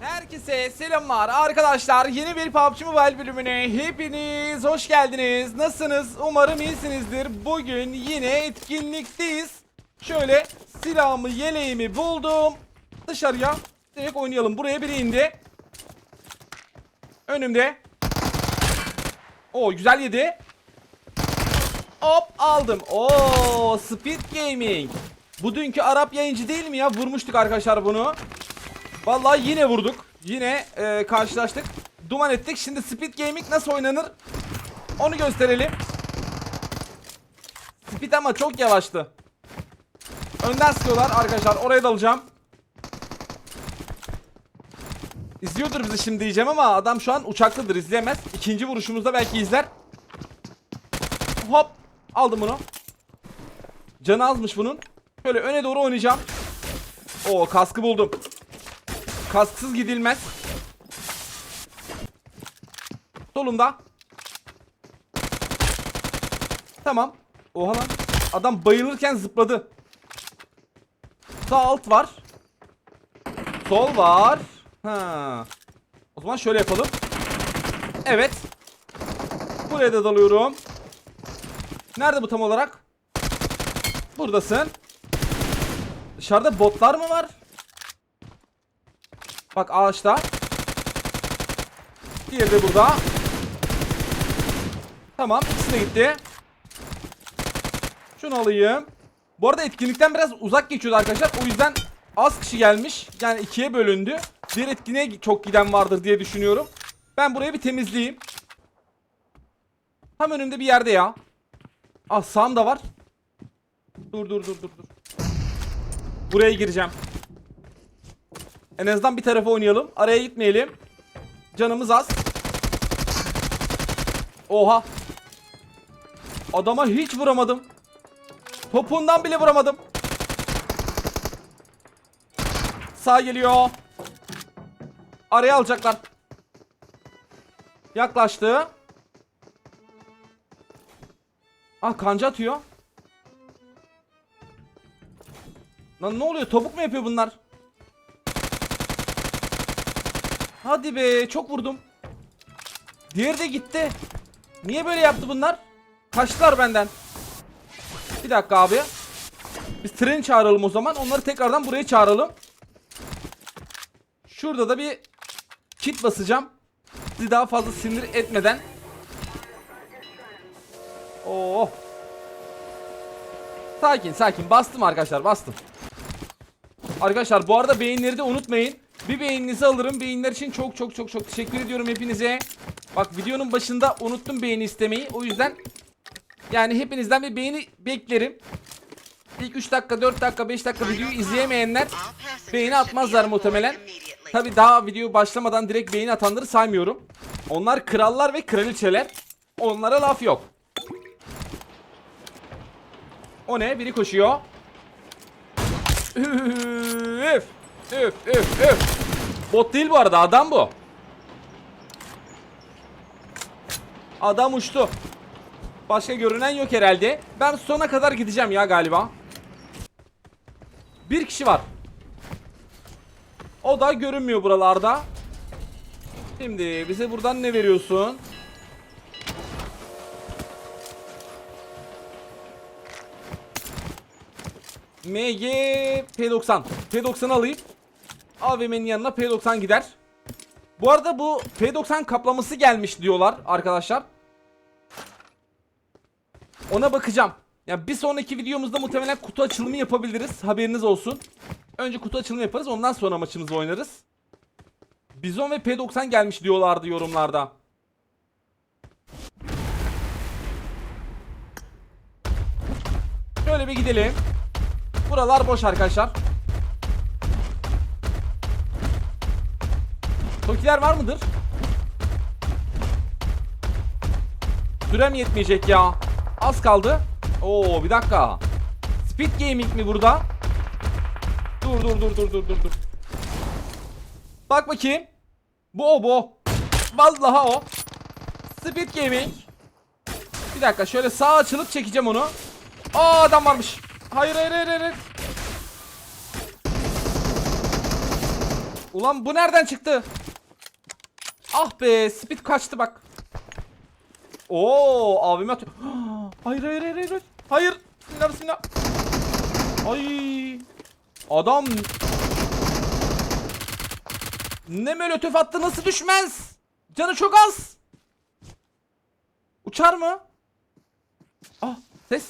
Herkese selamlar arkadaşlar. Yeni bir PUBG Mobile bölümüne hepiniz hoş geldiniz. Nasılsınız? Umarım iyisinizdir. Bugün yine etkinlikteyiz. Şöyle silahımı, yeleğimi buldum. Dışarıya direkt oynayalım. Buraya biri indi. Önümde. Oo güzel yedi. Hop aldım. Oo Speed Gaming. Bu dünkü Arap yayıncı değil mi ya? Vurmuştuk arkadaşlar bunu. Vallahi yine vurduk. Yine e, karşılaştık. Duman ettik. Şimdi Speed Gaming nasıl oynanır? Onu gösterelim. Speed ama çok yavaştı. Önden sıkıyorlar arkadaşlar. Oraya dalacağım. İzliyordur bizi şimdi diyeceğim ama adam şu an uçaktadır izleyemez. İkinci vuruşumuzda belki izler. Hop. Aldım bunu. Canı azmış bunun. Şöyle öne doğru oynayacağım. Oo kaskı buldum. Kasksız gidilmez. Solunda. Tamam. Oha lan. Adam bayılırken zıpladı. Sağ alt var. Sol var. Ha. O zaman şöyle yapalım. Evet. Buraya da dalıyorum. Nerede bu tam olarak? Buradasın. Dışarıda botlar mı var? Bak ağaçta. Diğeri de burada. Tamam ikisi de gitti. Şunu alayım. Bu arada etkinlikten biraz uzak geçiyordu arkadaşlar. O yüzden az kişi gelmiş. Yani ikiye bölündü. Diğer etkinliğe çok giden vardır diye düşünüyorum. Ben burayı bir temizleyeyim. Tam önümde bir yerde ya. Ah sağımda var. Dur dur dur dur dur. Buraya gireceğim. En azından bir tarafa oynayalım. Araya gitmeyelim. Canımız az. Oha. Adama hiç vuramadım. Topuğundan bile vuramadım. Sağ geliyor. Araya alacaklar. Yaklaştı. Ah kanca atıyor. Lan ne oluyor? Topuk mu yapıyor bunlar? Hadi be çok vurdum. Diğeri de gitti. Niye böyle yaptı bunlar? Kaçtılar benden. Bir dakika abi. Biz treni çağıralım o zaman. Onları tekrardan buraya çağıralım. Şurada da bir kit basacağım. Sizi daha fazla sinir etmeden. Oo. Sakin sakin. Bastım arkadaşlar bastım. Arkadaşlar bu arada beğenileri de unutmayın. Bir beğeninizi alırım. Beyinler için çok çok çok çok teşekkür ediyorum hepinize. Bak videonun başında unuttum beğeni istemeyi. O yüzden yani hepinizden bir beğeni beklerim. İlk 3 dakika, 4 dakika, 5 dakika videoyu izleyemeyenler beğeni atmazlar muhtemelen. Tabi daha video başlamadan direkt beğeni atanları saymıyorum. Onlar krallar ve kraliçeler. Onlara laf yok. O ne? Biri koşuyor. Üf. Üf üf üf. Bot değil bu arada adam bu. Adam uçtu. Başka görünen yok herhalde. Ben sona kadar gideceğim ya galiba. Bir kişi var. O da görünmüyor buralarda. Şimdi bize buradan ne veriyorsun? MG P90. P90 alayım. AVM'nin yanına P90 gider. Bu arada bu P90 kaplaması gelmiş diyorlar arkadaşlar. Ona bakacağım. Ya bir sonraki videomuzda muhtemelen kutu açılımı yapabiliriz. Haberiniz olsun. Önce kutu açılımı yaparız. Ondan sonra maçımızı oynarız. Bizon ve P90 gelmiş diyorlardı yorumlarda. Şöyle bir gidelim. Buralar boş arkadaşlar. Tokiler var mıdır? Sürem yetmeyecek ya. Az kaldı. Oo bir dakika. Speed Gaming mi burada? Dur dur dur dur dur dur dur. Bak bakayım. Bu o bu. Vallahi o. Speed Gaming. Bir dakika şöyle sağ açılıp çekeceğim onu. Aa adam varmış. Hayır hayır hayır hayır. Ulan bu nereden çıktı? Ah be speed kaçtı bak. Oo abime atıyor. Hayır hayır hayır hayır. Hayır. Bismillah bismillah. Ay. Adam ne molotof attı nasıl düşmez? Canı çok az. Uçar mı? Ah ses.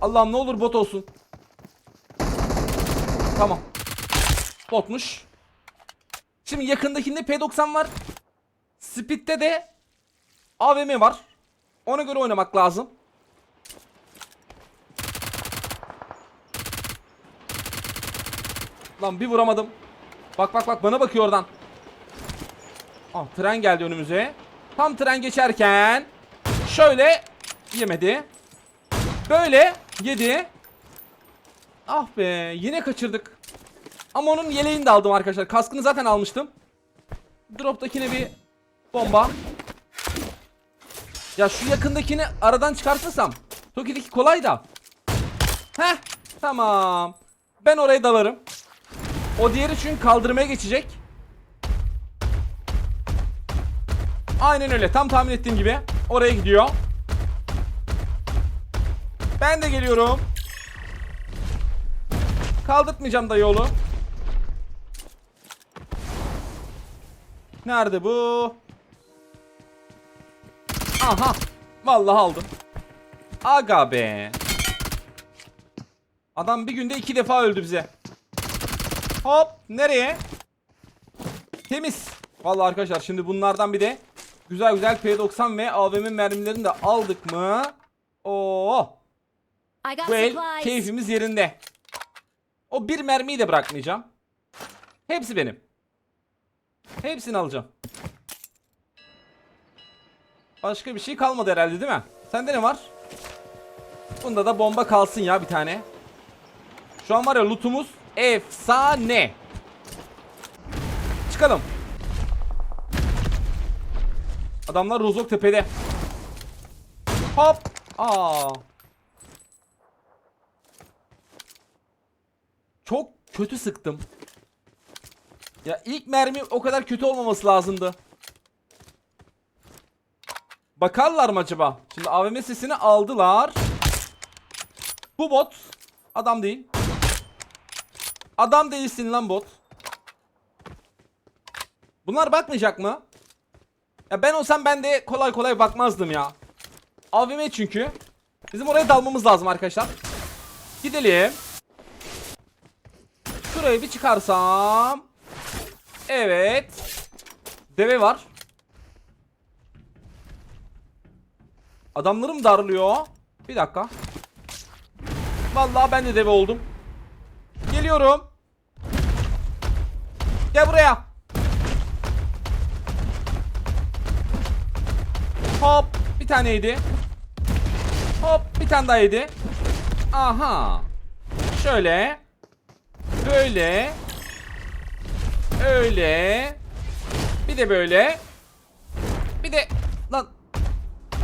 Allah'ım ne olur bot olsun. Tamam. Botmuş. Şimdi yakındakinde P90 var. Speed'de de AVM var. Ona göre oynamak lazım. Lan bir vuramadım. Bak bak bak bana bakıyor oradan. Ah tren geldi önümüze. Tam tren geçerken şöyle yemedi. Böyle yedi. Ah be yine kaçırdık. Ama onun yeleğini de aldım arkadaşlar. Kaskını zaten almıştım. Drop'takine bir bomba. Ya şu yakındakini aradan çıkartırsam. Toki'deki kolay da. Heh tamam. Ben oraya dalarım. O diğeri çünkü kaldırmaya geçecek. Aynen öyle. Tam tahmin ettiğim gibi. Oraya gidiyor. Ben de geliyorum. Kaldırtmayacağım da yolu. Nerede bu? Aha. Vallahi aldım. Aga be. Adam bir günde iki defa öldü bize. Hop. Nereye? Temiz. Vallahi arkadaşlar şimdi bunlardan bir de güzel güzel P90 ve AVM mermilerini de aldık mı? Oo. Bu el keyfimiz yerinde. O bir mermiyi de bırakmayacağım. Hepsi benim. Hepsini alacağım. Başka bir şey kalmadı herhalde değil mi? Sende ne var? Bunda da bomba kalsın ya bir tane. Şu an var ya lootumuz efsane. Çıkalım. Adamlar Rozok tepede. Hop. Aa. Çok kötü sıktım. Ya ilk mermi o kadar kötü olmaması lazımdı. Bakarlar mı acaba? Şimdi AVM sesini aldılar. Bu bot. Adam değil. Adam değilsin lan bot. Bunlar bakmayacak mı? Ya ben olsam ben de kolay kolay bakmazdım ya. AVM çünkü. Bizim oraya dalmamız lazım arkadaşlar. Gidelim. Şurayı bir çıkarsam. Evet. Deve var. Adamlarım darlıyor. Bir dakika. Vallahi ben de deve oldum. Geliyorum. Gel buraya. Hop. Bir taneydi. Hop. Bir tane daha yedi. Aha. Şöyle. Böyle. Öyle. Bir de böyle. Bir de lan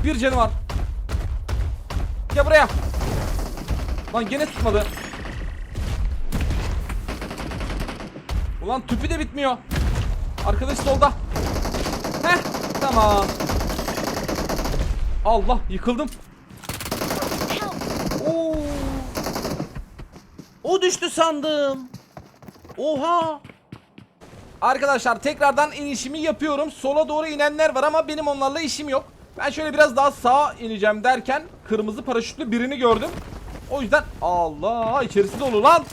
bir canı var. Gel buraya. Lan gene tutmadı. Ulan tüpü de bitmiyor. Arkadaş solda. Heh tamam. Allah yıkıldım. Oo. O düştü sandım. Oha. Arkadaşlar tekrardan inişimi yapıyorum. Sola doğru inenler var ama benim onlarla işim yok. Ben şöyle biraz daha sağa ineceğim derken kırmızı paraşütlü birini gördüm. O yüzden Allah içerisi dolu lan.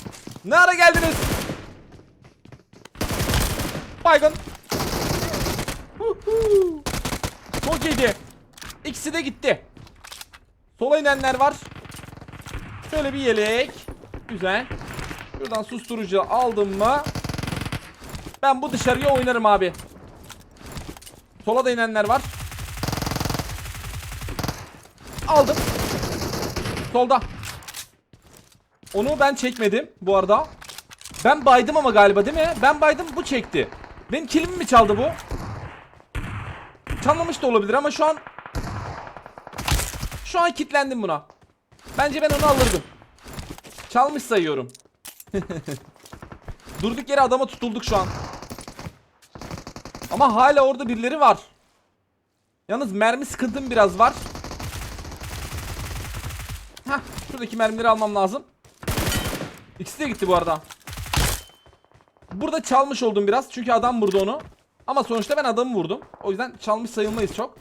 Ne ara geldiniz? Baygın. Çok iyiydi. İkisi de gitti. Sola inenler var. Şöyle bir yelek. Güzel. Şuradan susturucu aldım mı? Ben bu dışarıya oynarım abi. Sola da inenler var. Aldım. Solda. Onu ben çekmedim bu arada. Ben baydım ama galiba değil mi? Ben baydım bu çekti. Benim kilimi mi çaldı bu? Çalmamış da olabilir ama şu an Şu an kitlendim buna. Bence ben onu alırdım. Çalmış sayıyorum. Durduk yere adama tutulduk şu an. Ama hala orada birileri var. Yalnız mermi sıkıntım biraz var. Heh, şuradaki mermileri almam lazım. İkisi de gitti bu arada. Burada çalmış oldum biraz çünkü adam vurdu onu. Ama sonuçta ben adamı vurdum. O yüzden çalmış sayılmayız çok.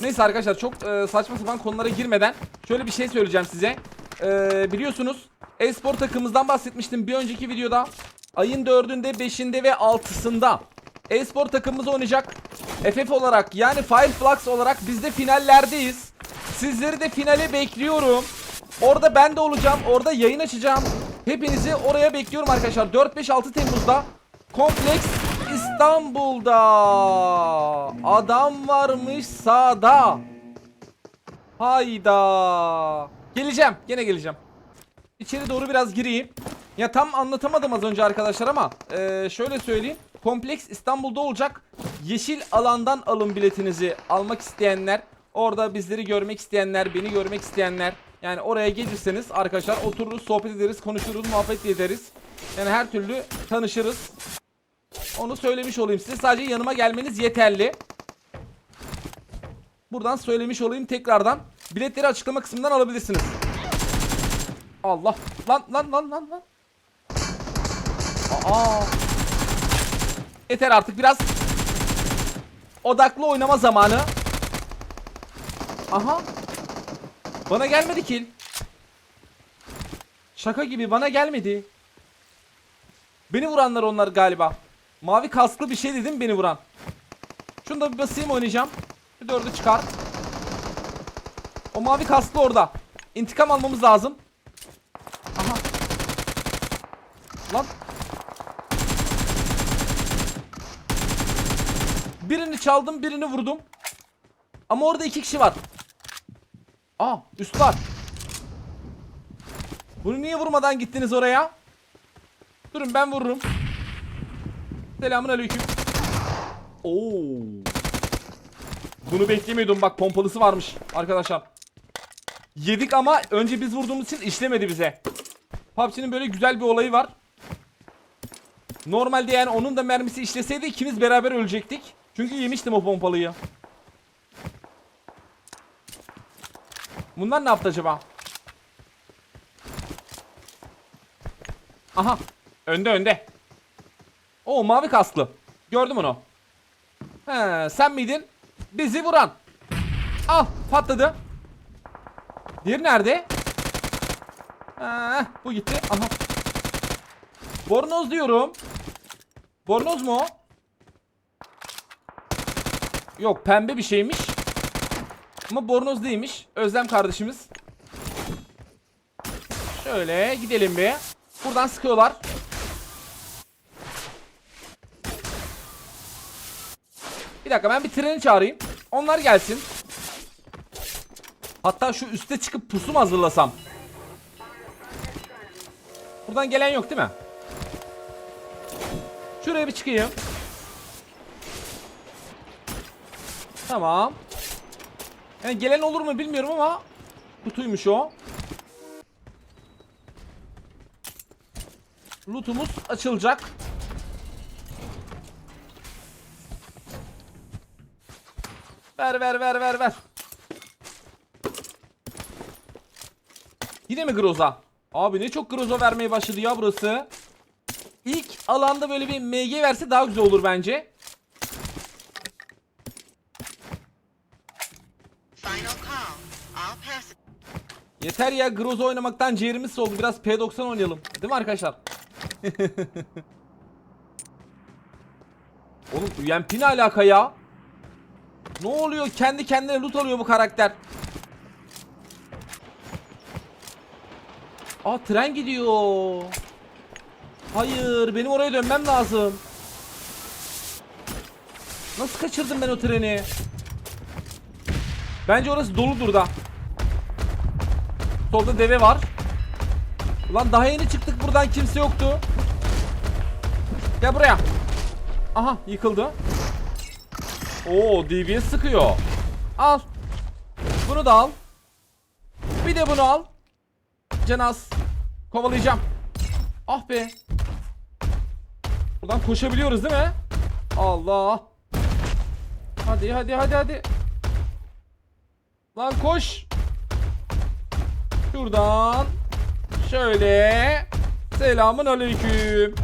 Neyse arkadaşlar çok e, saçma sapan konulara girmeden şöyle bir şey söyleyeceğim size. E, biliyorsunuz e-spor takımımızdan bahsetmiştim bir önceki videoda. Ayın 4'ünde, 5'inde ve 6'sında e-spor takımımız oynayacak. FF olarak yani Fireflux olarak biz de finallerdeyiz. Sizleri de finale bekliyorum. Orada ben de olacağım. Orada yayın açacağım. Hepinizi oraya bekliyorum arkadaşlar. 4-5-6 Temmuz'da Kompleks İstanbul'da. Adam varmış sağda. Hayda. Geleceğim. Gene geleceğim. İçeri doğru biraz gireyim. Ya tam anlatamadım az önce arkadaşlar ama eee, şöyle söyleyeyim. Kompleks İstanbul'da olacak. Yeşil alandan alın biletinizi almak isteyenler. Orada bizleri görmek isteyenler, beni görmek isteyenler. Yani oraya gelirseniz arkadaşlar otururuz, sohbet ederiz, konuşuruz, muhabbet ederiz. Yani her türlü tanışırız. Onu söylemiş olayım size. Sadece yanıma gelmeniz yeterli. Buradan söylemiş olayım tekrardan. Biletleri açıklama kısmından alabilirsiniz. Allah. Lan lan lan lan lan. Aa. Yeter artık biraz odaklı oynama zamanı. Aha. Bana gelmedi kill. Şaka gibi bana gelmedi. Beni vuranlar onlar galiba. Mavi kasklı bir şey dedim beni vuran. Şunu da bir basayım oynayacağım. Bir dördü çıkar. O mavi kasklı orada. İntikam almamız lazım. Aha. Lan. Birini çaldım birini vurdum. Ama orada iki kişi var. Aa üst var. Bunu niye vurmadan gittiniz oraya? Durun ben vururum. Selamun aleyküm. Oo. Bunu beklemiyordum bak pompalısı varmış arkadaşlar. Yedik ama önce biz vurduğumuz için işlemedi bize. PUBG'nin böyle güzel bir olayı var. Normalde yani onun da mermisi işleseydi ikimiz beraber ölecektik. Çünkü yemiştim o pompalıyı. Bunlar ne yaptı acaba? Aha. Önde önde. O mavi kasklı. Gördüm onu. He, sen miydin? Bizi vuran. Al patladı. Diğeri nerede? Ha, bu gitti. Aha. Bornoz diyorum. Bornoz mu o? Yok pembe bir şeymiş. Ama bornoz değilmiş. Özlem kardeşimiz. Şöyle gidelim bir. Buradan sıkıyorlar. Bir dakika ben bir treni çağırayım. Onlar gelsin. Hatta şu üste çıkıp pusu mu hazırlasam? Buradan gelen yok değil mi? Şuraya bir çıkayım. Tamam. Yani gelen olur mu bilmiyorum ama kutuymuş o. Lootumuz açılacak. Ver ver ver ver ver. Yine mi Groza? Abi ne çok Groza vermeye başladı ya burası. İlk alanda böyle bir MG verse daha güzel olur bence. Yeter ya Groza oynamaktan ciğerimiz soldu. Biraz P90 oynayalım. Değil mi arkadaşlar? Oğlum UMP ne alaka ya? Ne oluyor? Kendi kendine loot alıyor bu karakter. Aa tren gidiyor. Hayır benim oraya dönmem lazım. Nasıl kaçırdım ben o treni? Bence orası doludur da. Solda deve var. Ulan daha yeni çıktık buradan kimse yoktu. Gel buraya. Aha yıkıldı. Oo DBS sıkıyor. Al. Bunu da al. Bir de bunu al. Canaz. Kovalayacağım. Ah be. Buradan koşabiliyoruz değil mi? Allah. Hadi hadi hadi hadi. Lan koş. Şuradan. Şöyle. Selamun aleyküm.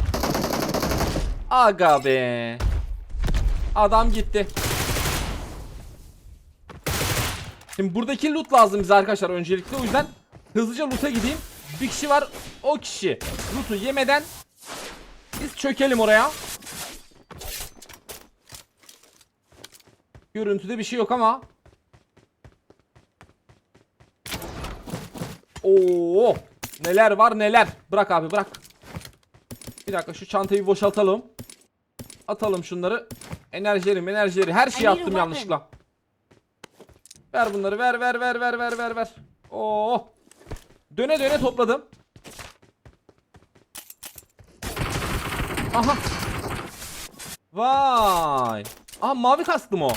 Aga be. Adam gitti. Şimdi buradaki loot lazım bize arkadaşlar öncelikle. O yüzden hızlıca loot'a gideyim. Bir kişi var. O kişi loot'u yemeden biz çökelim oraya. Görüntüde bir şey yok ama. Oo! Neler var neler. Bırak abi bırak. Bir dakika şu çantayı boşaltalım. Atalım şunları. Enerjileri enerjileri her şeyi attım yanlışlıkla. Ver bunları ver ver ver ver ver ver ver. Oo. Döne döne topladım. Aha. Vay. Aha mavi kasklı mı o?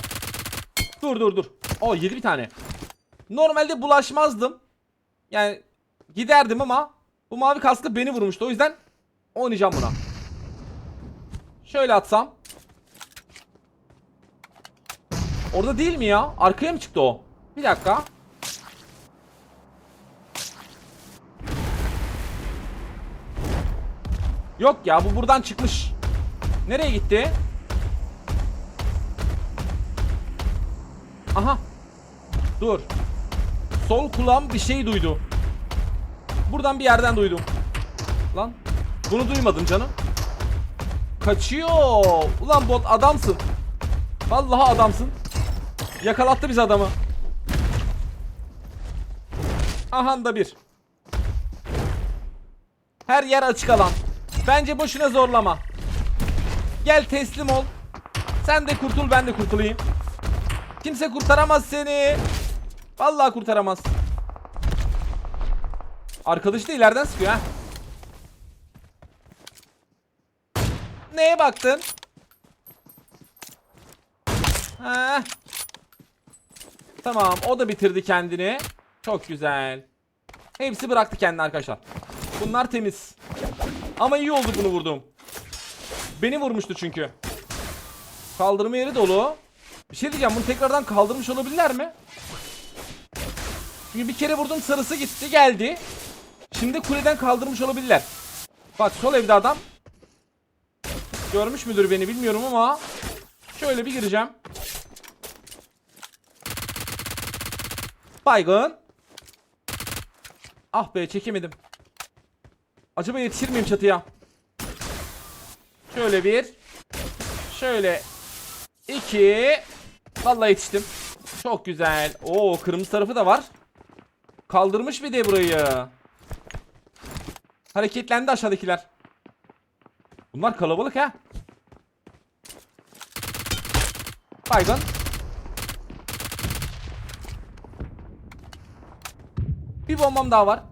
Dur dur dur. O yedi bir tane. Normalde bulaşmazdım. Yani giderdim ama bu mavi kasklı beni vurmuştu. O yüzden oynayacağım buna. Şöyle atsam. Orada değil mi ya? Arkaya mı çıktı o? Bir dakika. Yok ya bu buradan çıkmış. Nereye gitti? Aha. Dur. Sol kulağım bir şey duydu. Buradan bir yerden duydum. Lan. Bunu duymadım canım. Kaçıyor. Ulan bot adamsın. Vallahi adamsın. Yakalattı biz adamı. Aha da bir. Her yer açık alan. Bence boşuna zorlama. Gel teslim ol. Sen de kurtul ben de kurtulayım. Kimse kurtaramaz seni. Vallahi kurtaramaz. Arkadaş da ileriden sıkıyor ha. Neye baktın? Ha. Tamam o da bitirdi kendini. Çok güzel. Hepsi bıraktı kendini arkadaşlar. Bunlar temiz. Ama iyi oldu bunu vurdum. Beni vurmuştu çünkü. Kaldırma yeri dolu. Bir şey diyeceğim bunu tekrardan kaldırmış olabilirler mi? Çünkü bir kere vurdum sarısı gitti geldi. Şimdi kuleden kaldırmış olabilirler. Bak sol evde adam. Görmüş müdür beni bilmiyorum ama. Şöyle bir gireceğim. Baygın. Ah be çekemedim. Acaba yetişir miyim çatıya? Şöyle bir. Şöyle iki. Vallahi yetiştim. Çok güzel. Oo kırmızı tarafı da var. Kaldırmış bir de burayı. Hareketlendi aşağıdakiler. Bunlar kalabalık ha. Baygın. Bir bombam daha var.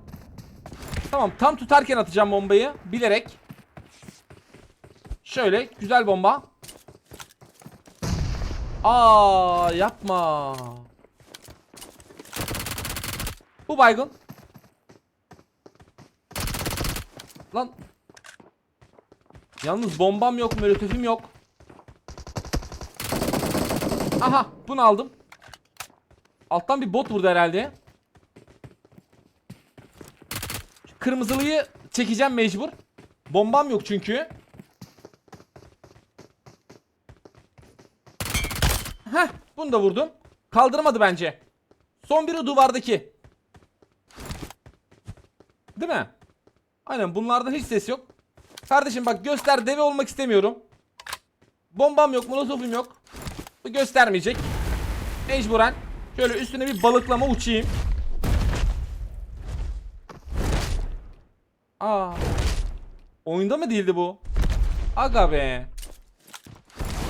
Tamam tam tutarken atacağım bombayı. Bilerek. Şöyle güzel bomba. Aa yapma. Bu baygın. Lan. Yalnız bombam yok, molotifim yok. Aha, bunu aldım. Alttan bir bot vurdu herhalde. Kırmızılıyı çekeceğim mecbur. Bombam yok çünkü. Heh, bunu da vurdum. Kaldıramadı bence. Son biri duvardaki. Değil mi? Aynen bunlardan hiç ses yok. Kardeşim bak göster deve olmak istemiyorum. Bombam yok, molotofum yok. Bu göstermeyecek. Mecburen şöyle üstüne bir balıklama uçayım. Aa. Oyunda mı değildi bu? Aga be.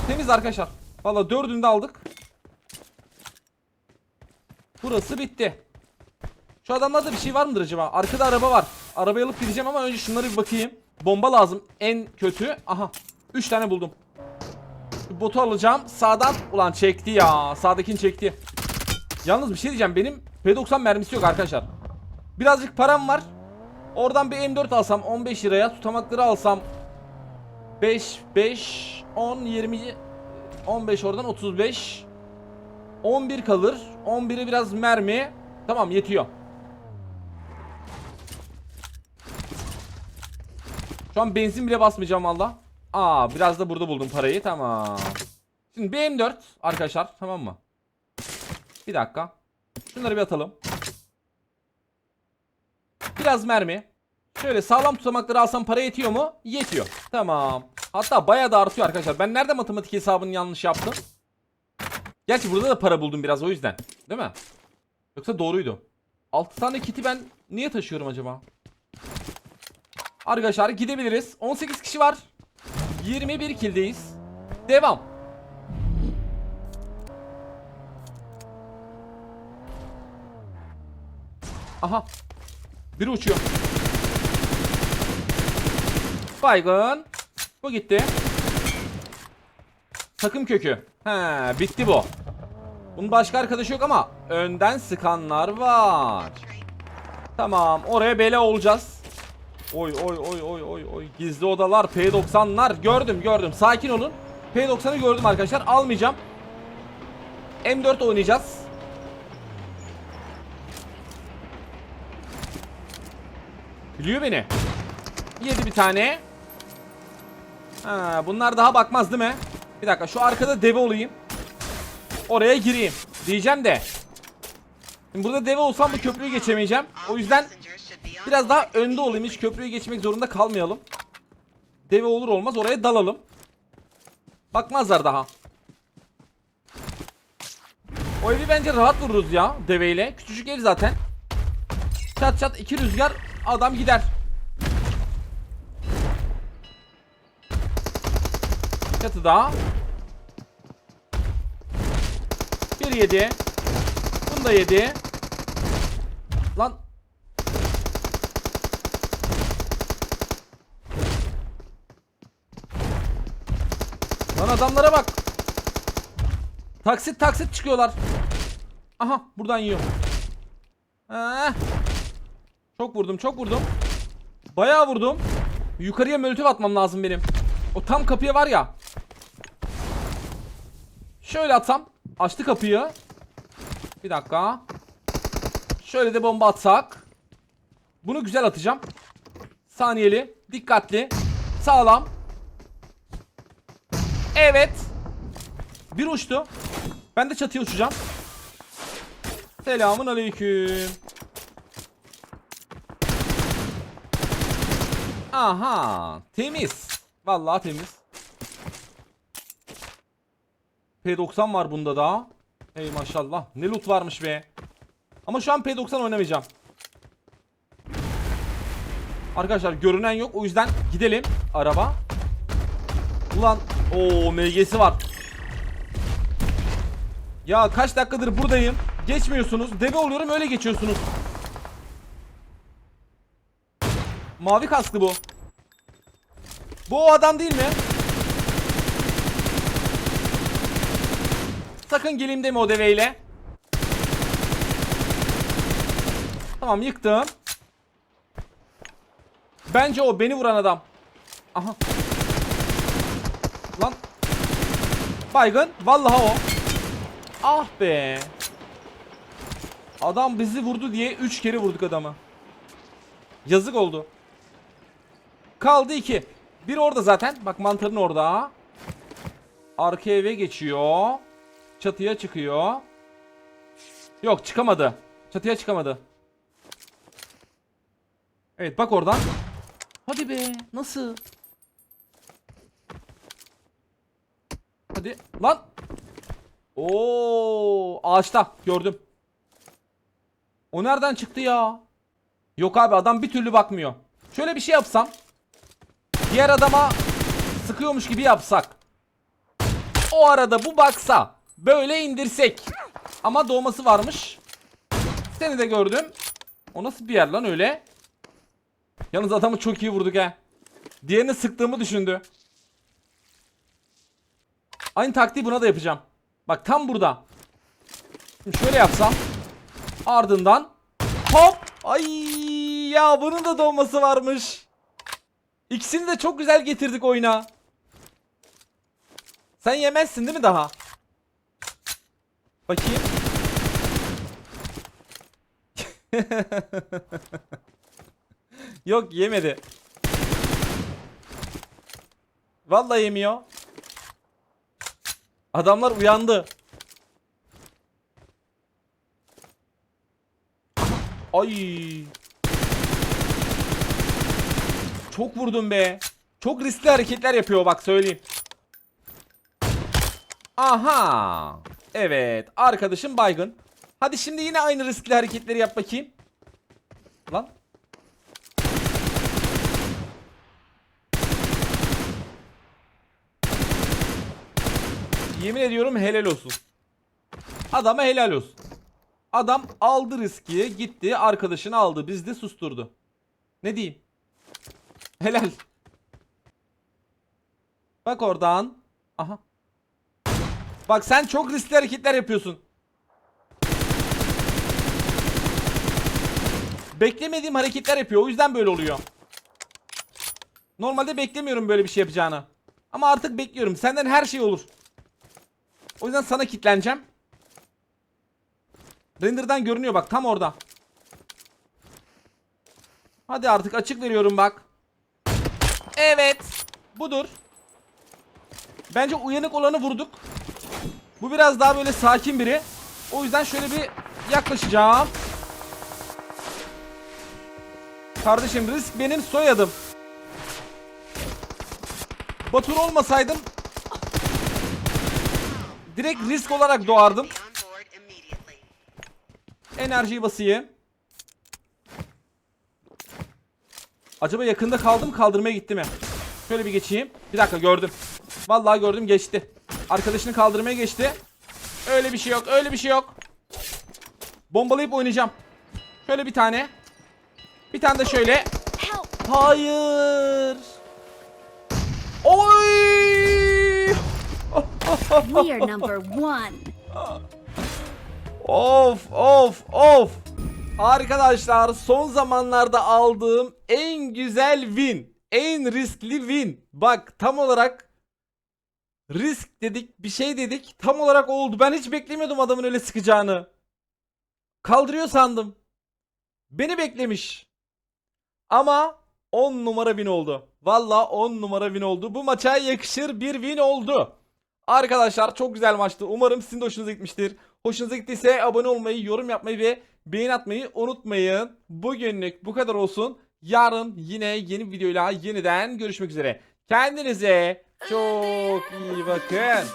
Temiz arkadaşlar. Valla dördünü de aldık. Burası bitti. Şu adamlarda bir şey var mıdır acaba? Arkada araba var. Arabayı alıp gideceğim ama önce şunları bir bakayım. Bomba lazım. En kötü. Aha. 3 tane buldum. Botu alacağım. Sağdan. Ulan çekti ya. Sağdakini çekti. Yalnız bir şey diyeceğim. Benim P90 mermisi yok arkadaşlar. Birazcık param var. Oradan bir M4 alsam 15 liraya. Tutamakları alsam 5 5 10 20 15 oradan 35 11 kalır. 11'e biraz mermi. Tamam yetiyor. Şu an benzin bile basmayacağım valla. Aa biraz da burada buldum parayı. Tamam. Şimdi BM4 arkadaşlar tamam mı? Bir dakika. Şunları bir atalım. Biraz mermi. Şöyle sağlam tutamakları alsam para yetiyor mu? Yetiyor. Tamam. Hatta bayağı da artıyor arkadaşlar. Ben nerede matematik hesabını yanlış yaptım? Gerçi burada da para buldum biraz o yüzden. Değil mi? Yoksa doğruydu. 6 tane kiti ben niye taşıyorum acaba? Arkadaşlar gidebiliriz. 18 kişi var. 21 kildeyiz. Devam. Aha. Biri uçuyor. Baygın. Bu gitti. Takım kökü. He, bitti bu. Bunun başka arkadaşı yok ama önden sıkanlar var. Tamam, oraya bela olacağız. Oy oy oy oy oy oy. Gizli odalar, P90'lar gördüm gördüm. Sakin olun. P90'ı gördüm arkadaşlar. Almayacağım. M4 oynayacağız. Biliyor beni. Yedi bir tane. Ha, bunlar daha bakmaz değil mi? Bir dakika şu arkada deve olayım. Oraya gireyim. Diyeceğim de. Şimdi burada deve olsam bu köprüyü geçemeyeceğim. O yüzden biraz daha önde olayım. Hiç köprüyü geçmek zorunda kalmayalım. Deve olur olmaz oraya dalalım. Bakmazlar daha. O evi bence rahat vururuz ya deveyle. Küçücük ev zaten. Çat çat iki rüzgar adam gider. Çatıda. Bir yedi. Bunu da yedi. Lan. Lan adamlara bak. Taksit taksit çıkıyorlar. Aha buradan yiyor. Eh. Çok vurdum çok vurdum. Bayağı vurdum. Yukarıya möltüv atmam lazım benim. O tam kapıya var ya. Şöyle atsam. Açtı kapıyı. Bir dakika. Şöyle de bomba atsak. Bunu güzel atacağım. Saniyeli. Dikkatli. Sağlam. Evet. Bir uçtu. Ben de çatıya uçacağım. Selamun aleyküm. Aha. Temiz. Vallahi temiz. P90 var bunda da. Hey maşallah. Ne loot varmış be. Ama şu an P90 oynamayacağım. Arkadaşlar görünen yok. O yüzden gidelim. Araba. Ulan. O MG'si var. Ya kaç dakikadır buradayım. Geçmiyorsunuz. Deve oluyorum öyle geçiyorsunuz. Mavi kasklı bu. Bu o adam değil mi? Sakın geleyim deme o deveyle. Tamam yıktım. Bence o beni vuran adam. Aha. Lan. Baygın. Vallahi o. Ah be. Adam bizi vurdu diye 3 kere vurduk adamı. Yazık oldu. Kaldı 2. Bir orada zaten. Bak mantarın orada. Arka eve geçiyor. Çatıya çıkıyor. Yok çıkamadı. Çatıya çıkamadı. Evet bak oradan. Hadi be. Nasıl? Hadi. Lan. Oo, ağaçta gördüm. O nereden çıktı ya? Yok abi adam bir türlü bakmıyor. Şöyle bir şey yapsam. Diğer adama sıkıyormuş gibi yapsak. O arada bu baksa. Böyle indirsek. Ama doğması varmış. Seni de gördüm. O nasıl bir yer lan öyle? Yalnız adamı çok iyi vurduk ha. Diğerini sıktığımı düşündü. Aynı taktiği buna da yapacağım. Bak tam burada. Şimdi şöyle yapsam. Ardından hop. Ay ya bunun da doğması varmış. İkisini de çok güzel getirdik oyuna. Sen yemezsin değil mi daha? Bakayım. Yok yemedi. Vallahi yemiyor. Adamlar uyandı. Ay. Çok vurdum be. Çok riskli hareketler yapıyor bak söyleyeyim. Aha. Evet. Arkadaşım baygın. Hadi şimdi yine aynı riskli hareketleri yap bakayım. Lan. Yemin ediyorum helal olsun. Adama helal olsun. Adam aldı riski, gitti, arkadaşını aldı, biz de susturdu. Ne diyeyim? Helal. Bak oradan. Aha. Bak sen çok riskli hareketler yapıyorsun. Beklemediğim hareketler yapıyor. O yüzden böyle oluyor. Normalde beklemiyorum böyle bir şey yapacağını. Ama artık bekliyorum. Senden her şey olur. O yüzden sana kitleneceğim. Render'dan görünüyor bak tam orada. Hadi artık açık veriyorum bak. Evet. Budur. Bence uyanık olanı vurduk. Bu biraz daha böyle sakin biri. O yüzden şöyle bir yaklaşacağım. Kardeşim risk benim soyadım. Batur olmasaydım direkt risk olarak doğardım. Enerjiyi basayım. Acaba yakında kaldı mı kaldırmaya gitti mi? Şöyle bir geçeyim. Bir dakika gördüm. Vallahi gördüm geçti. Arkadaşını kaldırmaya geçti. Öyle bir şey yok öyle bir şey yok. Bombalayıp oynayacağım. Şöyle bir tane. Bir tane de şöyle. Hayır. We are number one. Of of of. Arkadaşlar son zamanlarda aldığım en güzel win. En riskli win. Bak tam olarak risk dedik bir şey dedik. Tam olarak oldu. Ben hiç beklemiyordum adamın öyle sıkacağını. Kaldırıyor sandım. Beni beklemiş. Ama 10 numara win oldu. Valla 10 numara win oldu. Bu maça yakışır bir win oldu. Arkadaşlar çok güzel maçtı. Umarım sizin de hoşunuza gitmiştir. Hoşunuza gittiyse abone olmayı, yorum yapmayı ve beğen atmayı unutmayın. Bugünlük bu kadar olsun. Yarın yine yeni bir videoyla yeniden görüşmek üzere. Kendinize çok iyi bakın.